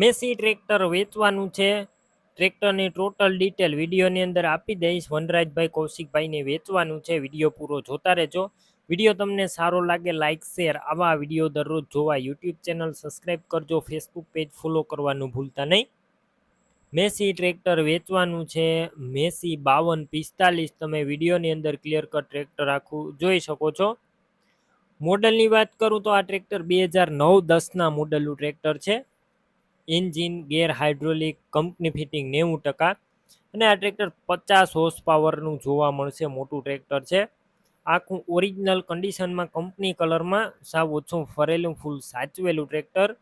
Massey tractor વેચવાનું છે. ટ્રેક્ટરની ટોટલ ડિટેલ વિડીયોની અંદર આપી દઈશ. વનરાજભાઈ કૌશિકભાઈને વેચવાનું છે. વીડિયો પૂરો જોતા રહેજો. વીડિયો તમને સારો લાગે લાઇક શેર આવા વીડિયો દરરોજ જોવા યુટ્યુબ ચેનલ સબસ્ક્રાઈબ કરજો. ફેસબુક પેજ ફોલો કરવાનું ભૂલતા નહીં. મેસી ટ્રેક્ટર વેચવાનું છે. મેસી બાવન પિસ્તાલીસ તમે વિડીયોની અંદર ક્લિયર કટ ટ્રેક્ટર આખું જોઈ શકો છો. મોડલની વાત કરું તો આ ટ્રેક્ટર બે હજાર નવ દસના મોડલનું ટ્રેક્ટર છે. Engine, gear hydraulic, company fitting નેવું ટકા. અને આ ટ્રેક્ટર પચાસ હોર્સ પાવરનું જોવા મળશે, મોટું ટ્રેક્ટર છે. આખું ઓરિજિનલ કન્ડિશનમાં કંપની કલરમાં સાવ ઓછું ફરેલું ફૂલ સાચવેલું ટ્રેક્ટર.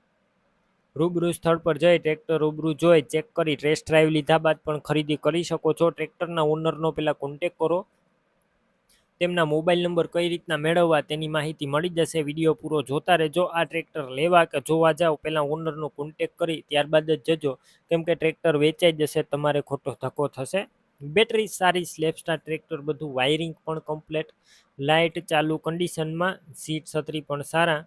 રૂબરૂ સ્થળ પર જઈ ટ્રેક્ટર રૂબરૂ જોઈ ચેક કરી ટેસ્ટ ડ્રાઈવ લીધા બાદ પણ ખરીદી કરી શકો છો. ટ્રેક્ટરના ઓનરનો પહેલાં કોન્ટેક કરો. તેમના મોબાઈલ નંબર કઈ રીતના મેળવવા તેની માહિતી મળી જશે વીડિયો પૂરો જોતા રહેજો. આ ટ્રેક્ટર લેવા કે જોવા જાઓ પહેલાં ઓનરનો કોન્ટેક કરી, ત્યારબાદ જ જજો. કેમ કે ટ્રેક્ટર વેચાઈ જશે, તમારે ખોટો ધક્કો થશે. બેટરી સારી સ્લેપસ્ટાર ટ્રેક્ટર બધું વાયરિંગ પણ કમ્પ્લેટ લાઇટ ચાલુ કન્ડિશનમાં સીટ છત્રી પણ સારા.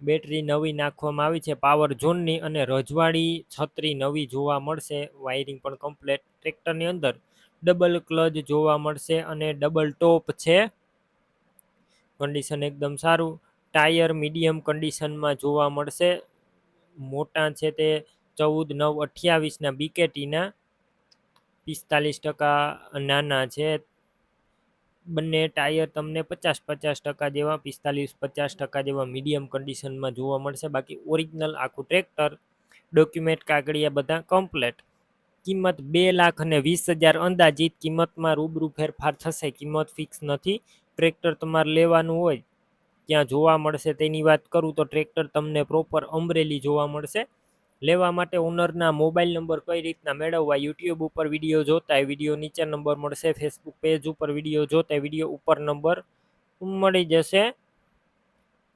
બેટરી નવી નાખવામાં આવી છે પાવર ઝોનની અને રજવાડી છત્રી નવી જોવા મળશે વાયરિંગ પણ કમ્પ્લેટ ટ્રેક્ટરની અંદર ડબલ ક્લચ જોવા મળશે અને ડબલ ટોપ છે. કન્ડિશન એકદમ સારું. ટાયર મીડિયમ કન્ડિશનમાં જોવા મળશે. મોટા છે તે ચૌદ, નવ અઠ્યાવીસના બીકેટીના પિસ્તાલીસ ટકા નાના છે. બંને ટાયર તમને પચાસ પચાસ ટકા જેવા, પિસ્તાલીસ, પચાસ ટકા જેવા મીડિયમ કન્ડિશનમાં જોવા મળશે. બાકી ઓરિજિનલ આખું ટ્રેક્ટર ડોક્યુમેન્ટ કાગળિયા બધા કમ્પ્લેટ કિંમત બે લાખ અને વીસ હજાર અંદાજિત કિંમતમાં રૂબરૂ ફેરફાર થશે. કિંમત ફિક્સ નથી. ટ્રેક્ટર તમારે લેવાનું હોય ત્યાં જોવા મળશે. તેની વાત કરું તો ટ્રેક્ટર તમને પ્રોપર અમરેલી જોવા મળશે. લેવા માટે ઓનરના મોબાઈલ નંબર કઈ રીતના મેળવવા યુટ્યુબ ઉપર વીડિયો જોતા વીડિયો નીચે નંબર મળશે. ફેસબુક પેજ ઉપર વીડિયો જોતા વીડિયો ઉપર નંબર મળી જશે.